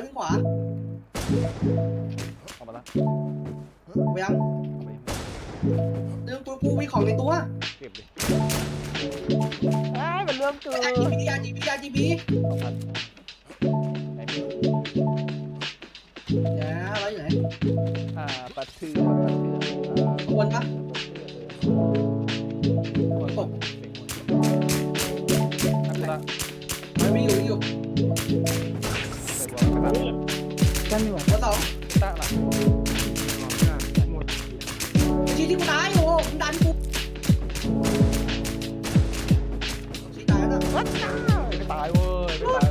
ายวิ่งขวาเอามาละไปยังเอาไปเดี๋ยวกูกูมีของในตัวเก็บดิเอ้ยมันเรื่องเกิไอ้นจีบีอาจีบีอาจีบีสองพันไอ้มีเดี๋ยวอะไรอยู่ไหนอ่าปลาทือปลาทืออ่าขบวนปะ ตก กันอยู่หัวสองตั้งหลังชี้ที่กูตายโอ้โหมึงดันกูชี้ตายแล้วนะวัดจ้าไม่ตายเว้ยไม่ตาย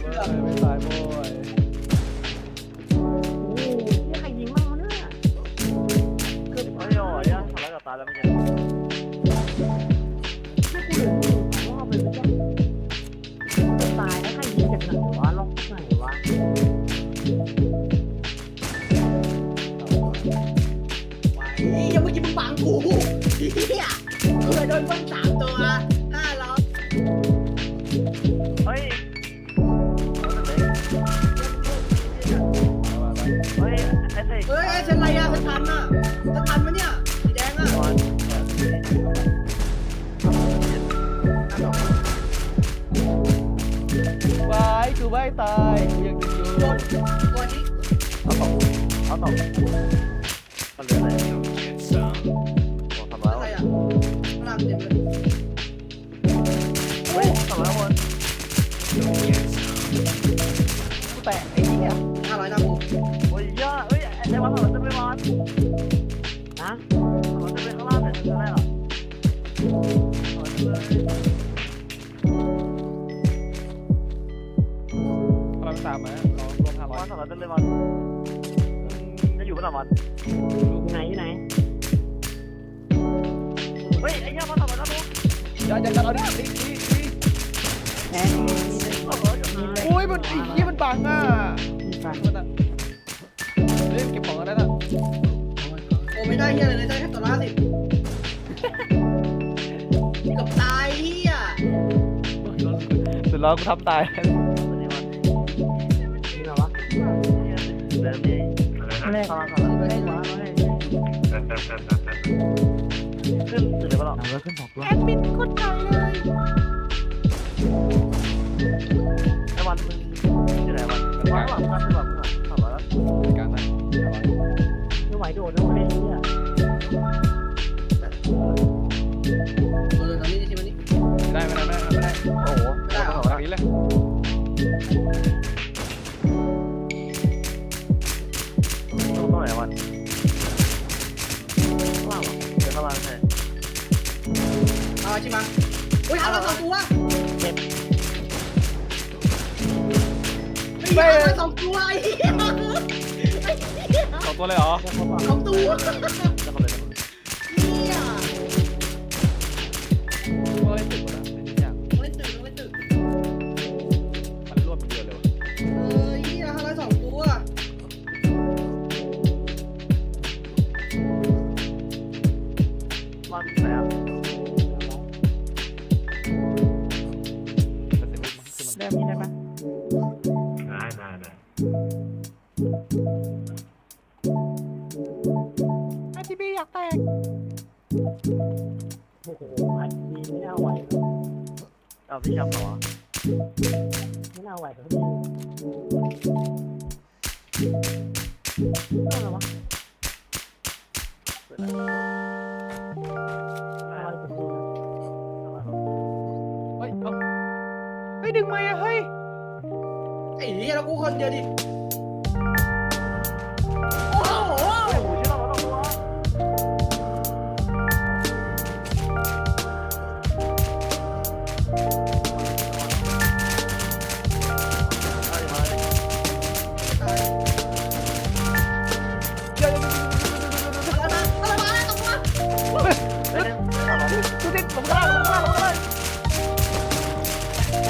มื่อกี้มึงบังกูเฮียเคยโดนเบิ้ลสามตัวห้าล้อเฮ้ย เฮ้ยไอ้เสกเฮ้ยเซนไรอะเซนทันอะเซนทันปะเนี่ยสีแดงอะวันวายกูไม่ตายกูยังอยู่โดนตัวนี้เอาต่อเอาต่อมั วมห้าร้อยวันเราจะเลยวันจะอยู่บนหลังวันอยู่ไหนอยู่ไหน เฮ้ยไอ้ย่าวันเราแล้วลูกอย่าอย่าอย่าเอาดิดิดิดิแอนนี่นี่โอ้ยมันไอ้เหี้ยมันบังอะนี่ฟันมันอะเล่นเก็บของกันได้ละโอ้ไม่ได้เฮียอะไรเลยได้แค่ตัวละสิบกับตายเฮียสุดแล้วกูทำตาย แรกข้างล่างข้างล่างไม่ได้วะไม่ได้ขึ้นตื่นเลยปะหรอเอาแล้วขึ้นสองตัวไอ้วันมึงที่ไหนวันวันหลังกันหลังมึงอะขับมาแล้วการนั้นไม่ไหวโดดแล้วไม่ได้เนี่ย ไม่ห้าร้อยสองตัวไอ้เหี้ยสองตัวเลยเหรอ สองตัว เอาพี่ชับเหรอไม่น่าไหวแต่ทีอะไรวะเปิดอะไรอะไรกันดีเฮ้ยเอาเฮ้ยดึงมาอะเฮ้ย ไอ้เหี้ยแล้วกูคนเดียวดิ ลงข้างล่างลงข้างล่างลงข้างล่าง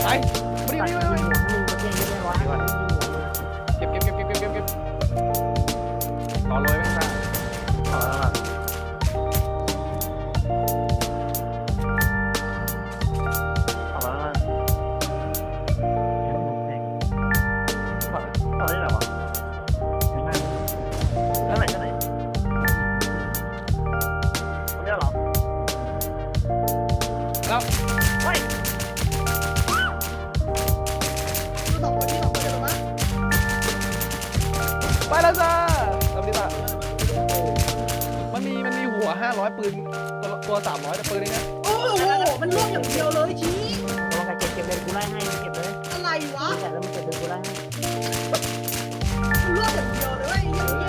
ไปมาดิมาดิมาดิมาดิมึงก็เก่งได้วะเก็บเก็บเก็บเก็บเก็บเก็บเก็บรอโรยแม่งตาเอแล้วล่ะเอแล้วล่ะตอนนี้ไหนวะ มีมันมีหัว500ปืนตัวตัว300แต่ปืนเองนะโอ้โห มันล่วงอย่างเดียวเลยชี้ตัวใครเก็บเก็บเลยกูไล่ให้เก็บเลยอะไรวะแต่แล้วมันเก็บเลยกูไล่ให้มันล่วงอย่างเดียวเลยเว้ยไอ้เหี้ย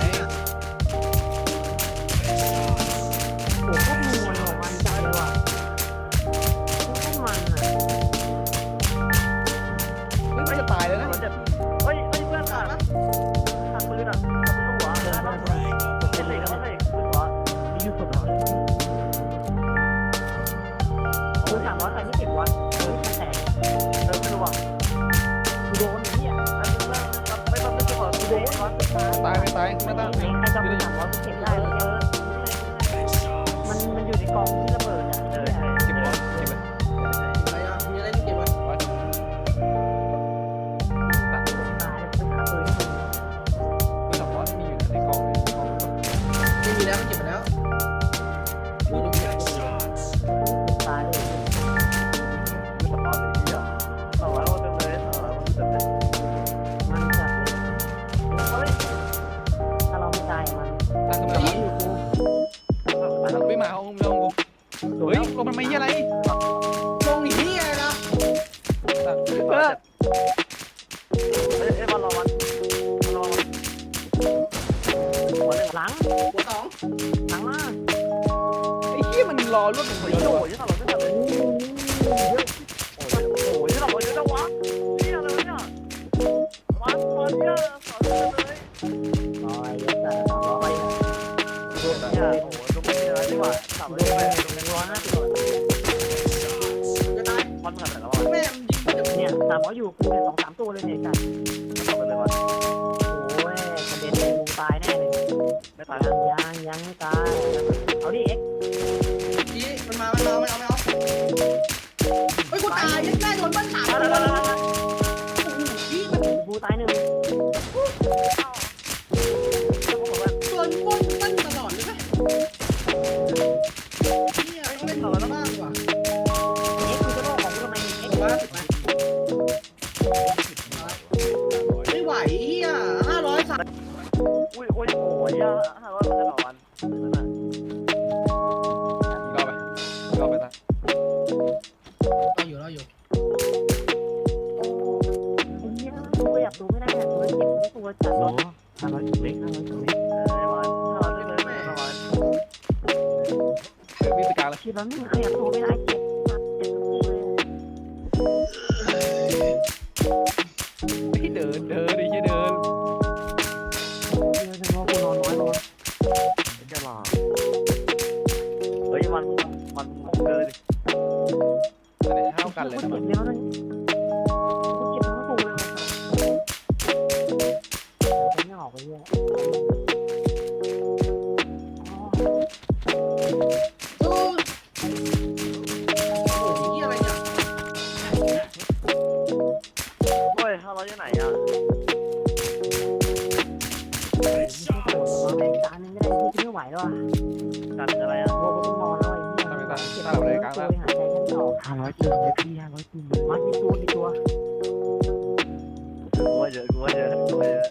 หัวหนึ่งหลังหัวสองหลังมาไอ้เหี้ยมันรอรวดหนึ่งโอ้เดียยวโอ้ยสองร้อยไม่ทันเลยโอ้ยโอ้ยสองร้อยเยอะจังวะนี่อะไรวะเนี่ยวันวันเยอะสองร้อยเลยร้อยเยอะแต่สามร้อยเนี่ยโอ้โหตรงนี้นะที่ว่าสามร้อยไปตรงนี้ร้อยห้าสิบจะตายวันผ่านไปแล้วอะแม่มันยิงจะเนี่ยสามร้อยอยู่กูเนี่ยสองสามตัวเลยเนี่ยจัดทำไปเลยวันโอ้ยกระเด็นเลยกูตายแน่เลย ไม่ตายยังยังยังไม่ตาย เอาดิเอ็กชี้มันมา มันมาไม่เอาไม่เอาเฮ้ยกูตายยังแม่โดนบ้านสามเลยโอ้โหชี้มันกูตายหนึ่ง มันมีตัวมีตัวกูว่าเยอะกูว่าเยอะกูว่าเยอะ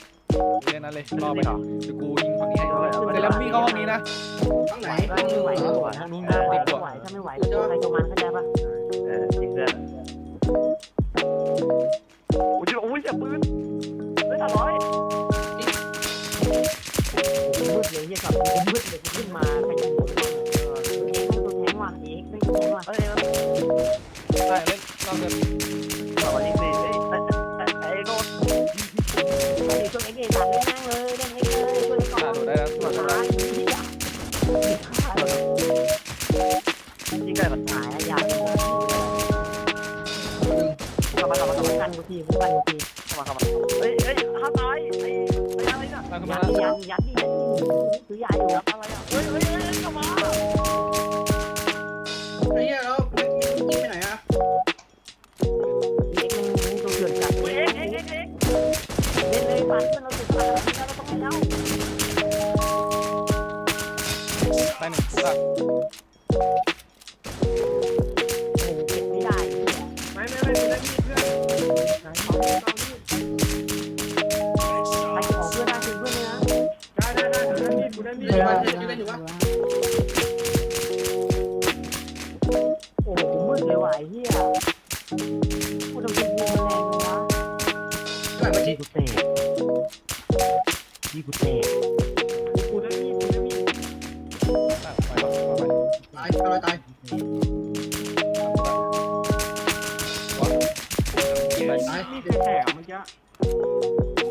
เล่นนั้นเลยรอไปเดี๋ยวกูยิงฝั่งนี้ให้เสร็จแล้ววิ่งเข้าห้องนี้นะข้างไหนไหวข้างไม่ไหวเหรไม่อไหวห้องนู้นถ้าไหวดีกก็ว่าไหวถ้าไม่ไหวก็ตัวใครตัวมันเข้าใจปะเออจริงเพื่อนโอ้ยโอ้ยจับปืนเฮ้ยห้าร้อยมืดเลยเฮียกับมืดเลยขึ้นมาใครจะหัวเมาเข้ามากันกูทีกูกันกูทีเข้ามาเข้ามาเฮ้ยเฮ้ยห้าตายไอ้ไอ้อะไรน่ะตั้งขึ้นมายัแล้วดยัดยัดยัดซื้อยาอยู่รับอะไรอะเฮ้ยเฮ้ยเฮ้ยเข้ามาไอ้เฮียแล้วมันยิงไปไหนอะเอ็กซ์มันตัวเถื่อนจัดเฮ้ยเอ็กเอ็กเอ็กเอ็กเล่นเลยปัดมันเราติดปัดแล้วเราต้องให้แล้วได้หนึ่งตั้งโอ้เก็บไม่ได้ไม่ไม่ไม่ไม่มีเพื่ ไปขอเพื่อนได้ถึงเพื่อนเลยนะได้ได้ได้กูได้มีดกูได้มีดมาเล่นกันอยู่วะโอ้โหมืดเลยว่ะไอ้เหี้ยกูทำเป็นยิงมันแรงเลยวะ แบบเมื่อกี้ นี่กูเตะนี่กูเตะ มีใครแตกเมื่อกี้